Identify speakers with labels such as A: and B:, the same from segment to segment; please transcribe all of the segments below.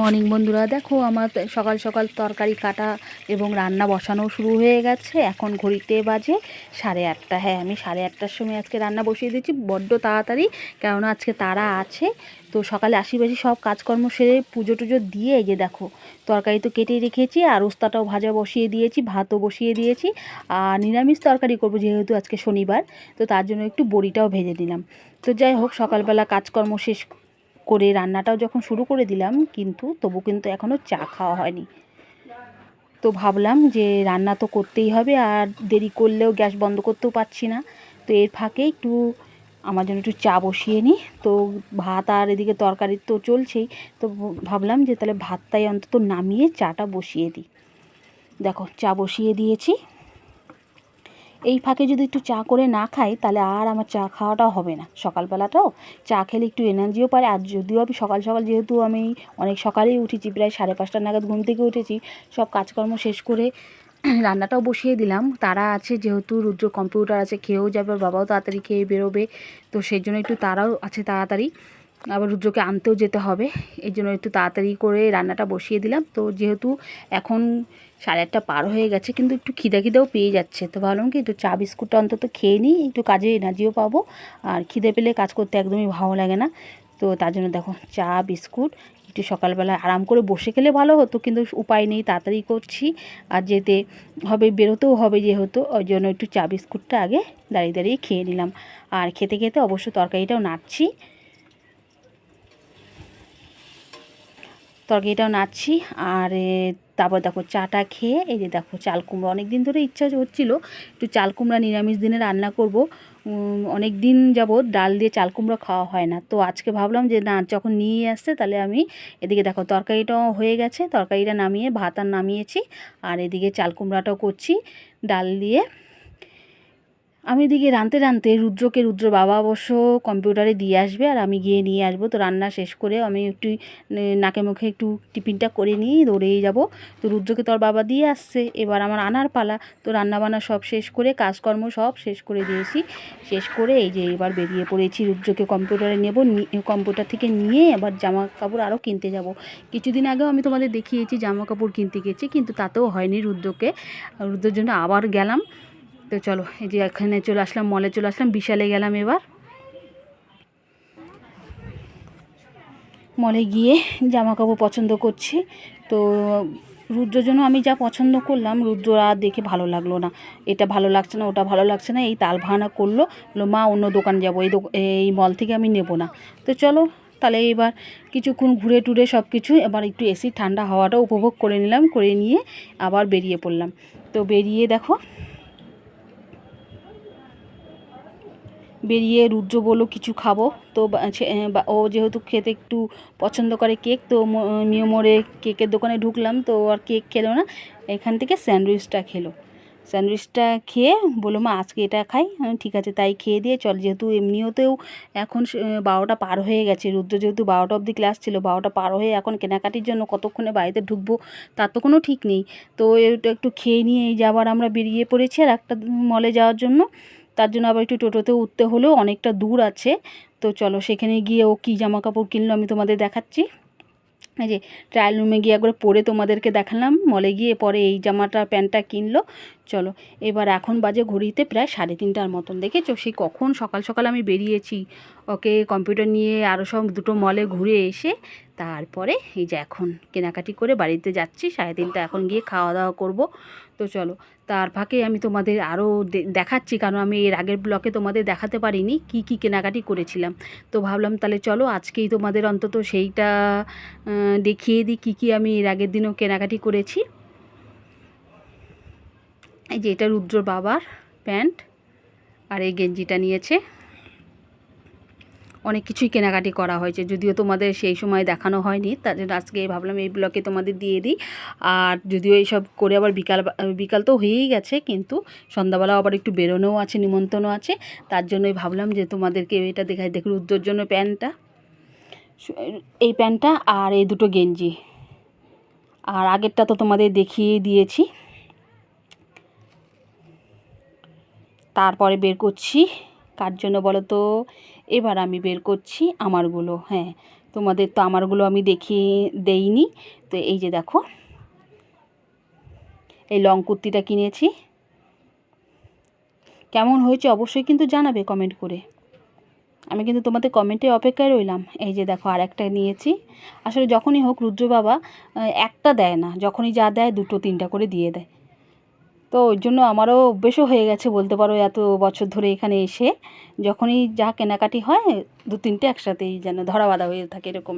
A: Morning বন্ধুরা, দেখো আমার সকাল সকাল তরকারি কাটা এবং রান্না বসানো শুরু হয়ে গেছে। এখন ঘড়িতে বাজে সাড়ে আটটা। হ্যাঁ আমি সাড়ে আটটার সময় আজকে রান্না বসিয়ে দিয়েছি, বড্ড তাড়াতাড়ি, কেননা আজকে তারা আছে। তো সকালে আশিবাসি সব কাজকর্ম সেরে পুজো টুজো দিয়ে এই যে দেখো, তরকারি তো কেটে রেখেছি, আর উস্তাটাও ভাজা বসিয়ে দিয়েছি, ভাতও বসিয়ে দিয়েছি, আর নিরামিষ তরকারি করব যেহেতু আজকে শনিবার, তো তার জন্য একটু বড়িটাও ভেজে দিলাম তো যাই হোক, সকালবেলা কাজকর্ম শেষ করে রান্নাটাও যখন শুরু করে দিলাম, কিন্তু তবু কিন্তু এখনও চা খাওয়া হয়নি। তো ভাবলাম যে রান্না তো করতেই হবে, আর দেরি করলেও গ্যাস বন্ধ করতেও পারছি না। তো এর ফাঁকে একটু আমার জন্য একটু চা বসিয়ে নিই। তো ভাত আর এদিকে তরকারি তো চলছেই। তো ভাবলাম যে তাহলে ভাতটাই অন্তত নামিয়ে চাটা বসিয়ে দিই। দেখো, চা বসিয়ে দিয়েছি। এই ফাঁকে যদি একটু চা করে না খাই, তাহলে আর আমার চা খাওয়াটাও হবে না। সকালবেলাটাও চা খেলে একটু এনার্জিও পারে আর যদিও আমি সকাল সকাল যেহেতু আমি অনেক সকালেই উঠেছি, প্রায় সাড়ে পাঁচটা নাগাদ ঘুম থেকে উঠেছি, সব কাজকর্ম শেষ করে রান্নাটাও বসিয়ে দিলাম। তারা আছে, যেহেতু রুদ্র কম্পিউটার আছে, খেয়েও যাবে বাবাও তাড়াতাড়ি খেয়ে বেরোবে, তো সেই জন্য একটু তারাও আছে তাড়াতাড়ি। আবার রুদ্রকে আনতেও যেতে হবে। এই জন্য একটু তাড়াতাড়ি করে রান্নাটা বসিয়ে দিলাম। তো যেহেতু এখন সাড়ে আটটা পার হয়ে গেছে, কিন্তু একটু খিদা খিদেও পেয়ে যাচ্ছে। তো ভাবলাম কি একটু চা বিস্কুটটা অন্তত খেয়ে নিই, একটু কাজে এনার্জিও পাবো। আর খিদে পেলে কাজ করতে একদমই ভালো লাগে না। তো তার জন্য দেখো, চা, বিস্কুট, একটু সকালবেলা আরাম করে বসে খেলে ভালো হতো, কিন্তু উপায় নেই, তাড়াতাড়ি করছি। আর যেতে হবে, বেরোতেও হবে যেহেতু, ওই জন্য একটু চা, বিস্কুটটা আগে দাঁড়িয়ে দাঁড়িয়ে খেয়ে নিলাম। আর খেতে খেতে অবশ্য তরকারিটাও নাড়ছি। তরকারিটাও নাড়ছি, আর তারপর দেখো চাটা খেয়ে, এই যে দেখো চাল কুমড়ো অনেক দিন ধরে ইচ্ছা হচ্ছিল একটু চাল কুমড়া নিরামিষ দিনে রান্না করব। অনেক দিন যাবৎ ডাল দিয়ে চাল কুমড়ো খাওয়া হয় না। তো আজকে ভাবলাম যে না, যখন নিয়ে আসছে তাহলে আমি এদিকে দেখো তরকারিটাও হয়ে গেছে, তরকারিটা নামিয়ে, ভাত আর নামিয়েছি, আর এদিকে চাল কুমড়াটাও করছি, ডাল দিয়ে। আমি এদিকে রাঁধতে রাঁধতে রুদ্রকে, রুদ্র বাবা অবশ্য কম্পিউটারে দিয়ে আসবে আর আমি গিয়ে নিয়ে আসব। তো রান্না শেষ করে আমি একটু নাকে মুখে একটু টিফিনটা করে নিয়ে দৌড়েই যাব। তো রুদ্রকে তোর বাবা দিয়ে আসছে। এবার আমার আনার পালা। তো রান্নাবান্না সব শেষ করে, কাজকর্ম সব শেষ করে দিয়েছি। শেষ করে এই যে এবার বেরিয়ে পড়েছি রুদ্রকে কম্পিউটারে নেব কম্পিউটার থেকে নিয়ে এবার জামা কাপড় আরও কিনতে যাব। কিছুদিন আগেও আমি তোমাদের দেখিয়েছি জামা কাপড় কিনতে গেছি, কিন্তু তাতেও হয়নি রুদ্রকে। রুদ্রের জন্য আবার গেলাম। তো চলো, এই যে এখানে চলে আসলাম মলে চলে আসলাম, বিশালে গেলাম এবার। মলে গিয়ে জামা কাপড় পছন্দ করছি। তো রুদ্র জন্য আমি যা পছন্দ করলাম রুদ্র আর দেখে ভালো লাগল না। এটা ভালো লাগছে না, ওটা ভালো লাগছে না, এই তাল ভাঙা করল মা, অন্য দোকান যাব, এই এই মল থেকে আমি নেব না। তো চলো, তাহলে এবার কিছুক্ষণ ঘুরে টুরে সব কিছু, এবার একটু এসি ঠান্ডা হাওয়াটা উপভোগ করে নিলাম, করে নিয়ে আবার বেরিয়ে পড়লাম। তো বেরিয়ে দেখো বেরিয়ে রুদ্র বলল, কিছু খাব? তো ও যেহেতু খেতে একটু পছন্দ করে কেক, তো নিউ মোড়ে কেকের দোকানে ঢুকলাম, তো আর কেক খেলো না। এখান থেকে স্যান্ডউইচটা খেলো। স্যান্ডউইচটা খেয়ে বলল, মা, আজকে এটা খাই। ঠিক আছে, তাই খেয়ে দিয়ে চল। যেহেতু এমনিওতেও এখন বারোটা পার হয়ে গেছে। রুদ্র যেহেতু বারোটা অবধি ক্লাস ছিল, বারোটা পার হয়ে এখন কেনাকাটির জন্য কতক্ষণে বাড়িতে ঢুকবো, তার তো কোনো ঠিক নেই। তো এটা একটু খেয়ে নিয়ে এই যাবার আমরা বেরিয়ে পড়েছি আর একটা মলে যাওয়ার জন্য। তার জন্য আবার একটু টোটোতে উঠতে হলেও অনেকটা দূর আছে। তো চলো সেখানে গিয়ে ও কী জামা কাপড় কিনলো আমি তোমাদের দেখাচ্ছি। যে ট্রায়াল রুমে গিয়ে একবার পরে তোমাদেরকে দেখালাম। মলে গিয়ে পরে এই জামাটা, প্যান্টটা কিনলো। চলো, এবার এখন বাজে ঘড়িতে প্রায় সাড়ে তিনটার মতন। দেখেছ? সেই কখন সকাল সকাল আমি বেরিয়েছি। ওকে কম্পিউটার নিয়ে আরও সব দুটো মলে ঘুরে এসে তারপরে এই যে এখন কেনাকাটি করে বাড়িতে যাচ্ছি। সাড়ে তিনটা এখন গিয়ে খাওয়া দাওয়া করব। তো চলো, তার ফাঁকে আমি তোমাদের আরও দেখাচ্ছি। কারণ আমি এর আগের ব্লকে তোমাদের দেখাতে পারিনি কি কি কেনাকাটি করেছিলাম। তো ভাবলাম তাহলে চলো, আজকেই তোমাদের অন্তত সেইটা দেখিয়ে দিই কী কী আমি এর আগের দিনও কেনাকাটি করেছি। এই যে এটা রুদ্র বাবার প্যান্ট আর এই গেঞ্জিটা নিয়েছে। অনেক কিছুই কেনাকাটি করা হয়েছে, যদিও তোমাদের সেই সময় দেখানো হয়নি, তার জন্য আজকে ভাবলাম এই ব্লকে তোমাদের দিয়ে দিই। আর যদিও এইসব করে আবার বিকাল বিকাল তো হয়েই গেছে, কিন্তু সন্ধ্যাবেলা আবার একটু বেরোনোও আছে, নিমন্ত্রণও আছে, তার জন্যই ভাবলাম যে তোমাদেরকে এটা দেখাই দেখুন উদ্যোর জন্য প্যান্টটা। এই প্যান্টটা আর এই দুটো গেঞ্জি। আর আগেরটা তো তোমাদের দেখিয়ে দিয়েছি। তারপরে বের করছি। কার জন্য বলো তো? এবার আমি বের করছি আমারগুলো হ্যাঁ। তোমাদের তো আমারগুলো আমি দেখিয়ে দেইনি। তো এই যে দেখো, এই লং কুর্তিটা কিনেছি। কেমন হয়েছে অবশ্যই কিন্তু জানাবে কমেন্ট করে। আমি কিন্তু তোমাদের কমেন্টে অপেক্ষায় রইলাম। এই যে দেখো আর একটা নিয়েছি। আসলে যখনই হোক রুদ্র বাবা একটা দেয় না, যখনই যা দেয় দুটো তিনটা করে দিয়ে দেয়। তো ওই জন্য আমারও অভ্যেসও হয়ে গেছে বলতে পারো এত বছর ধরে এখানে এসে। যখনই যা কেনাকাটি হয়, দু তিনটে একসাথেই যেন ধরা বাঁধা হয়ে থাকে এরকম।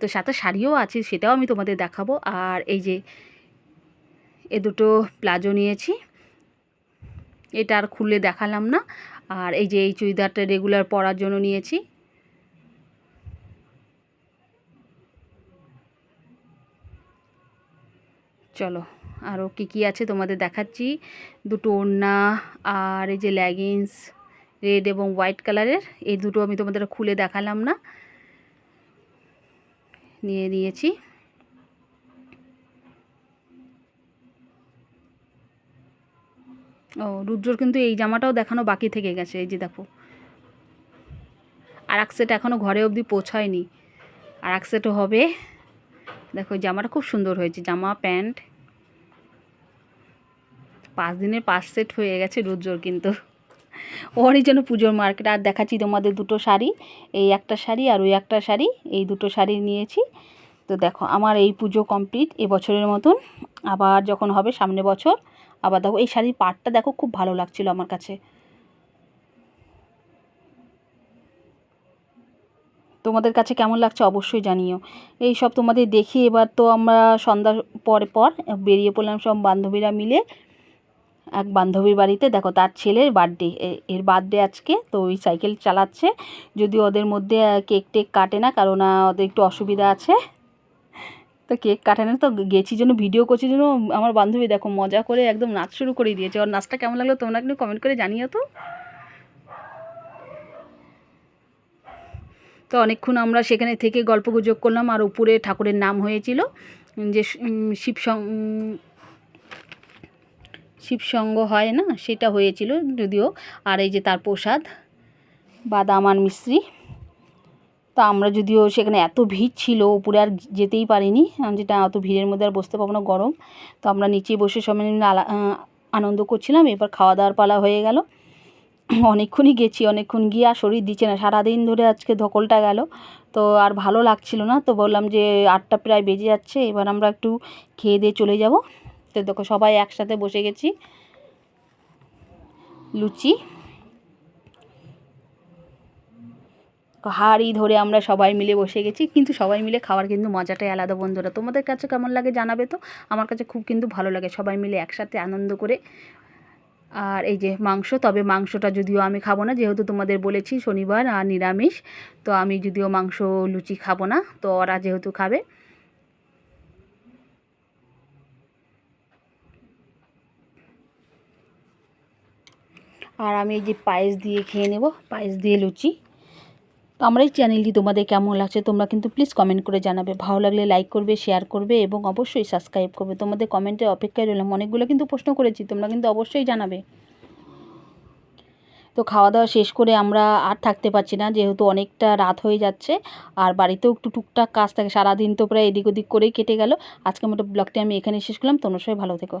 A: তো সাথে শাড়িও আছে, সেটাও আমি তোমাদের দেখাবো। আর এই যে এ দুটো প্লাজো নিয়েছি। এটা আর খুলে দেখালাম না। আর এই যে এই চুড়িদারটা রেগুলার পরার জন্য নিয়েছি। চলো আরও কী কী আছে তোমাদের দেখাচ্ছি। দুটো ওড়না আর এই যে লেগিংস রেড এবং হোয়াইট কালারের এই দুটো আমি তোমাদের খুলে দেখালাম না। নিয়ে নিয়েছি। ও, রুদ্রর কিন্তু এই জামাটাও দেখানো বাকি থেকে গেছে, এই যে দেখো। আর এক সেট এখনও ঘরে অবধি পৌঁছায়নি। আর এক সেটও হবে, দেখো জামাটা খুব সুন্দর হয়েছে, জামা, প্যান্ট। পাঁচ দিনের পাঁচ সেট হয়ে গেছে রুদ্রর কিন্তু। ওরই জন্য পুজোর মার্কেট আর দেখাচ্ছি তোমাদের দুটো শাড়ি, এই একটা শাড়ি আর ওই একটা শাড়ি, এই দুটো শাড়ি নিয়েছি। তো দেখো, আমার এই পুজো কমপ্লিট এবছরের মতন। আবার যখন হবে সামনে বছর আবার দেখো, এই শাড়ির পাটটা দেখো, খুব ভালো লাগছিল আমার কাছে। তোমাদের কাছে কেমন লাগছে অবশ্যই জানিও। এই সব তোমাদের দেখি, এবার তো আমরা সন্ধ্যার পরে পর বেরিয়ে পড়লাম সব বান্ধবীরা মিলে। এক বান্ধবীর বাড়িতে, দেখো তার ছেলের বার্থডে এর বার্থডে আজকে, তো ওই সাইকেল চালাচ্ছে। যদি ওদের মধ্যে কেক টেক কাটে না, কারণ ওদের একটু অসুবিধা আছে। তো কেক কাটে না তো গেছি জন্য ভিডিও করছি জন্য আমার বান্ধবী দেখো মজা করে একদম নাচ শুরু করে দিয়েছে। ওর নাচটা কেমন লাগল তোমরা কিন্তু কমেন্ট করে জানিও তো। তো অনেকক্ষণ আমরা সেখানে থেকে গল্প গুজব করলাম আর উপরে ঠাকুরের নাম হয়েছিল যে উম, শিব শিবসঙ্গ হয় না সেটা হয়েছিল যদিও। আর এই যে তার প্রসাদ বাদাম আর মিশ্রি। তো আমরা যদিও সেখানে এত ভিড় ছিল, উপরে আর যেতেই পারিনি যেটা অত ভিড়ের মধ্যে আর বসতে পারব না, গরম। তো আমরা নিচে বসে আলা- আনন্দ করছিলাম, এবার খাওয়া দাওয়ার পালা হয়ে গেল। অনেকক্ষণই গেছি, অনেকক্ষণ গিয়ে আর শরীর দিচ্ছে না, সারাদিন ধরে আজকে ধকলটা গেল। তো আর ভালো লাগছিল না, তো বললাম যে আটটা প্রায় বেজে যাচ্ছে, এবার আমরা একটু খেয়ে দিয়ে চলে যাব। তো দেখো সবাই একসাথে বসে গেছি। লুচি হাড়ি ধরে আমরা সবাই মিলে বসে গেছি, কিন্তু সবাই মিলে খাওয়ার কিন্তু মজাটাই আলাদা বন্ধুরা। তোমাদের কাছে কেমন লাগে জানাবে তো? আমার কাছে খুব কিন্তু ভালো লাগে, সবাই মিলে একসাথে আনন্দ করে। আর এই যে মাংস, তবে মাংসটা যদিও আমি খাব না, যেহেতু তোমাদের বলেছি শনিবার আর নিরামিষ, তো আমি যদিও মাংস লুচি খাব না, তো ওরা যেহেতু খাবে। আর আমি এই যে পায়েস দিয়ে খেয়ে নেব, পায়েস দিয়ে লুচি। তো আমার এই চ্যানেলটি তোমাদের কেমন লাগছে তোমরা কিন্তু প্লিজ কমেন্ট করে জানাবে। ভালো লাগলে লাইক করবে শেয়ার করবে এবং অবশ্যই সাবস্ক্রাইব করবে। তোমাদের কমেন্টে অপেক্ষায় রইলাম। অনেকগুলো কিন্তু প্রশ্ন করেছি, তোমরা কিন্তু অবশ্যই জানাবে। তো খাওয়া দাওয়া শেষ করে আমরা আর থাকতে পারছি না, যেহেতু অনেকটা রাত হয়ে যাচ্ছে। আর বাড়িতেও একটু টুকটাক কাজ থাকে। সারাদিন তো প্রায় এদিক ওদিক করেই কেটে গেল। আজকে মতো ব্লগটি আমি এখানে শেষ করলাম। তোমরা সবাই ভালো থেকো।